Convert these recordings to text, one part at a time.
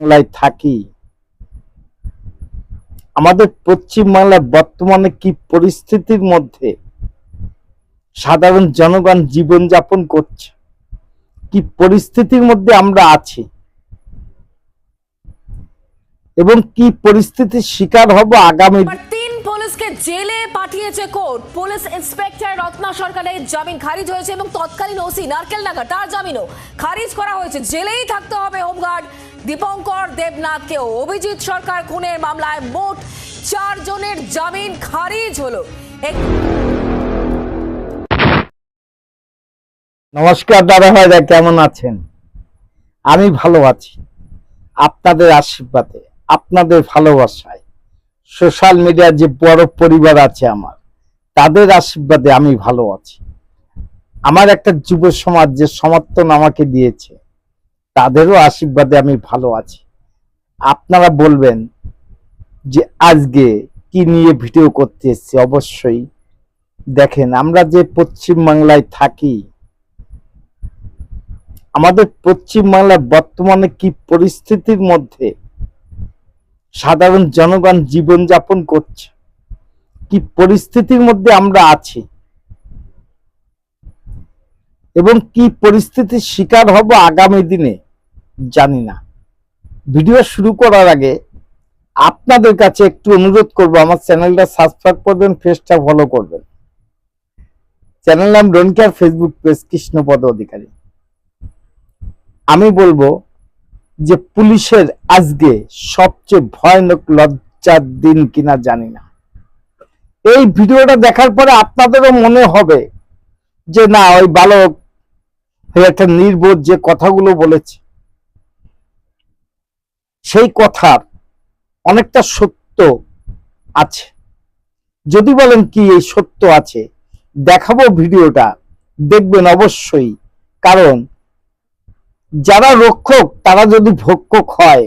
বাংলায় থাকি। আমাদের পশ্চিমবাংলার বর্তমানে কি পরিস্থিতির মধ্যে? সাধারণ জনগণ জীবনযাপন করছে। কি পরিস্থিতির মধ্যে আমরা আছি? এবং কি পরিস্থিতির শিকার হব আগামী তিন পুলিশকে জেলে পাঠিয়েছে কোর্ট। পুলিশ ইন্সপেক্টর রত্না সরকারের জামিন খারিজ হয়েছে এবং তৎকালীন ওসি নারকেল নাগা, তার জামিনও খারিজ করা হয়েছে। জেলেই থাকতে হবে হোমগার্ড। দীপঙ্কর দেবনাথকেও অভিজিৎ সরকার খুনের মামলায় মোট চার জনের জামিন খারিজ হলো। নমস্কার দাদা ভাইরা কেমন আছেন? আমি ভালো আছি। আপনাদের আশীর্বাদে, আপনাদের ভালোবাসায় সোশ্যাল মিডিয়ার যে বড় পরিবার আছে আমার, তাদের আশীর্বাদে আমি ভালো আছি। আমার একটা যুব সমাজ যে সমর্থন আমাকে দিয়েছে তাদেরও আশীর্বাদে আমি ভালো আছি। আপনারা বলবেন যে আজকে কি নিয়ে ভিডিও করতে এসেছি? অবশ্যই দেখেন, আমরা যে পশ্চিম বাংলায় থাকি, আমাদের পশ্চিমবাংলার বর্তমানে কি পরিস্থিতির মধ্যে সাধারণ জনগণ জীবনযাপন করছে, কি পরিস্থিতির মধ্যে আমরা আছি, এবং কি পরিস্থিতির শিকার হব আগামী দিনে জানি না। ভিডিও শুরু করার আগে আপনাদের কাছে একটু অনুরোধ করব, আমার চ্যানেলটা সাবস্ক্রাইব করবেন পেজটা ফলো করবেন। চ্যানেল নাম don't care Facebook page Krishnapada Adhikari. আমি বলব যে পুলিশের আজকে সবচেয়ে ভয়ানক লজ্জার দিন কিনা জানি না। এই ভিডিওটা দেখার পরে আপনাদেরও মনে হবে যে না, ওই বালক একটা নির্বোধ যে কথাগুলো বলেছে সেই কথার অনেকটা সত্য আছে। যদি বলেন কি এই সত্য আছে, দেখাবো ভিডিওটা, দেখবেন অবশ্যই। কারণ যারা রক্ষক, তারা যদি ভক্ষক হয়,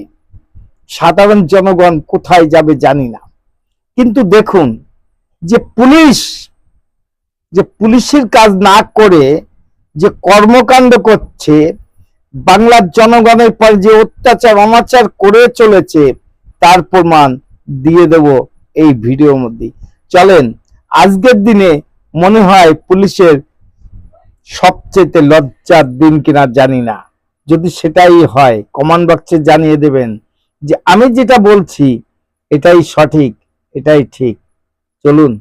সাধারণ জনগণ কোথায় যাবে জানি না। কিন্তু দেখুন, যে পুলিশ, যে পুলিশের কাজ না করে যে কর্মকাণ্ড করছে বাংলার জনগণের পর যে অত্যাচার, অনাচার করে চলেছে, তার প্রমাণ দিয়ে দেব এই ভিডিওর মধ্যে। চলেন, আজকের দিনে মনে হয় পুলিশের সবচেয়ে লজ্জার দিন কিনা জানি না। যদি সেটাই হয়, কমান্ড বক্সে জানিয়ে দেবেন যে আমি যেটা বলছি, এটাই সঠিক, এটাই ঠিক। চলুন,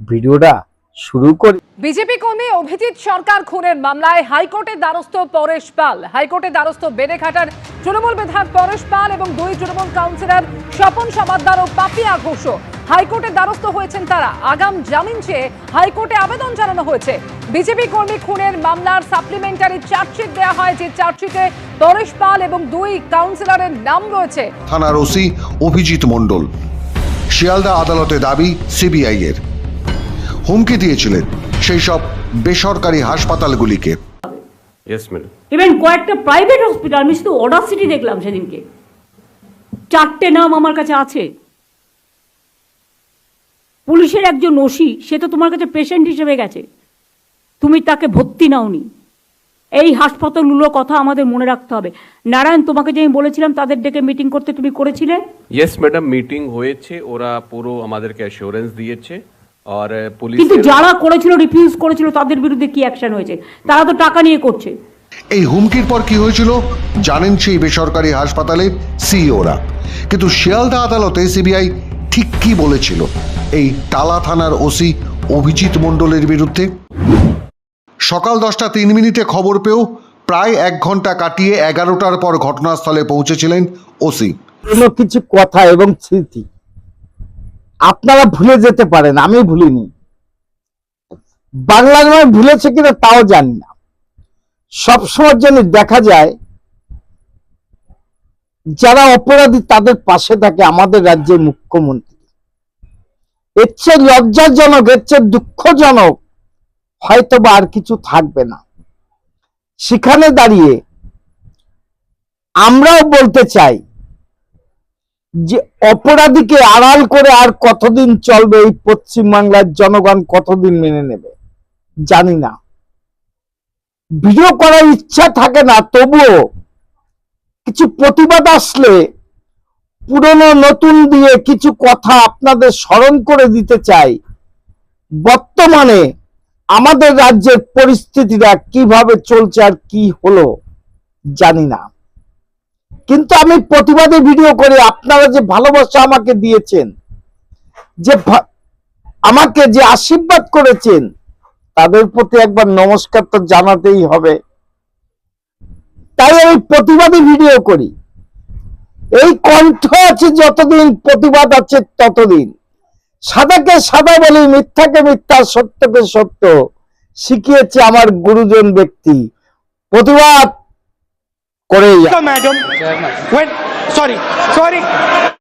ভিডিওটা শুরু করি। বিজেপি কর্মী অভিজিৎ সরকার খুনের মামলায় হাইকোর্টের দ্বারস্থ পরেশ পাল। হাইকোর্টের দ্বারস্থ বেড়েঘাটার তৃণমূল বিধায়ক পরেশ পাল এবং দুই তৃণমূল কাউন্সিলর স্বপন সমাদ্দার ও পাপিয়া ঘোষ। হাইকোর্টের দ্বারস্থ হয়েছেন তারা। আগাম জামিন চেয়ে হাইকোর্টে আবেদন জানানো হয়েছে। বিজেপি কর্মী খুনের মামলার সাপ্লিমেন্টারি চার্জশিট দেওয়া হয় যে চার্জশিটে পরেশ পাল এবং দুই কাউন্সিলরের নাম রয়েছে। থানার ওসি অভিজিৎ মণ্ডল। শিয়ালদা আদালতে দাবি সিবিআই এর হুমকি দিয়েছিলেন সেই সব বেসরকারি হাসপাতালগুলিকে। ইয়েস ম্যাডাম ইভেন কয়েকটা প্রাইভেট হসপিটাল আমি শুধু অডাসিটি দেখলাম সেদিনকে। চারটে নাম আমার কাছে আছে। পুলিশের একজন ওসি সে তো তোমার কাছে পেশেন্ট হিসেবে গেছে। তুমি তাকে ভর্তি নাওনি। এই হাসপাতালগুলোর কথা আমাদের মনে রাখতে হবে। নারায়ণ তোমাকে যে আমি বলেছিলাম তাদের ডেকে মিটিং করতে তুমি করেছিলে? ইয়েস ম্যাডাম মিটিং হয়েছে। ওরা পুরো আমাদেরকে অ্যাসিওরেন্স দিয়েছে। আর পুলিশ কিন্তু যারা করেছিল রিফিউজ করেছিল তাদের বিরুদ্ধে কি অ্যাকশন হয়েছে? তারা তো টাকা নিয়ে করছে। এই হুমকির পর কি হয়েছিল? জানেন সেই বেসরকারি হাসপাতালের সিইওরা। কিন্তু শিয়ালদা আদালতে সিবিআই ঠিক কি বলেছিল? এই টালা থানার ওসি অভিজিৎ মণ্ডলের বিরুদ্ধে। সকাল দশটা তিন মিনিটে খবর পেয়েও প্রায় এক ঘণ্টা কাটিয়ে এগারোটার পর ঘটনাস্থলে পৌঁছেছিলেন ওসি। কিছু কথা এবং স্মৃতি। আপনারা ভুলে যেতে পারেন, আমি ভুলিনি। বাংলা নয় ভুলেছে কিনা তাও জানি না। সবসময়ের জন্য দেখা যায়, যারা অপরাধী তাদের পাশে থাকে আমাদের রাজ্যের মুখ্যমন্ত্রী। এর চেয়ে লজ্জাজনক, এর চেয়ে দুঃখজনক হয়তো বা আর কিছু থাকবে না। সেখানে দাঁড়িয়ে আমরাও বলতে চাই যে অপরাধীকে আড়াল করে আর কতদিন চলবে এই পশ্চিমবাংলার জনগণ কতদিন মেনে নেবে? জানি না। ভিডিও করার ইচ্ছা থাকে না, তবুও কিছু প্রতিবাদ আসলে পুরনো নতুন দিয়ে কিছু কথা আপনাদের স্মরণ করে দিতে চাই। বর্তমানে আমাদের রাজ্যের পরিস্থিতিটা কীভাবে চলছে আর কি হলো জানি না। কিন্তু আমি প্রতিবাদী ভিডিও করে, আপনারা যে ভালোবাসা আমাকে দিয়েছেন, যে আমাকে যে আশীর্বাদ করেছেন, তাদের প্রতি একবার নমস্কার তো জানাতেই হবে। তাই আমি প্রতিবাদী ভিডিও করি। এই কণ্ঠ আছে, যতদিন প্রতিবাদ আছে ততদিন। সাদাকে সাদা বলি, মিথ্যাকে মিথ্যা, সত্যকে সত্য শিখিয়েছে আমার গুরুজন ব্যক্তি। প্রতিবাদ করে madam. When, sorry, sorry.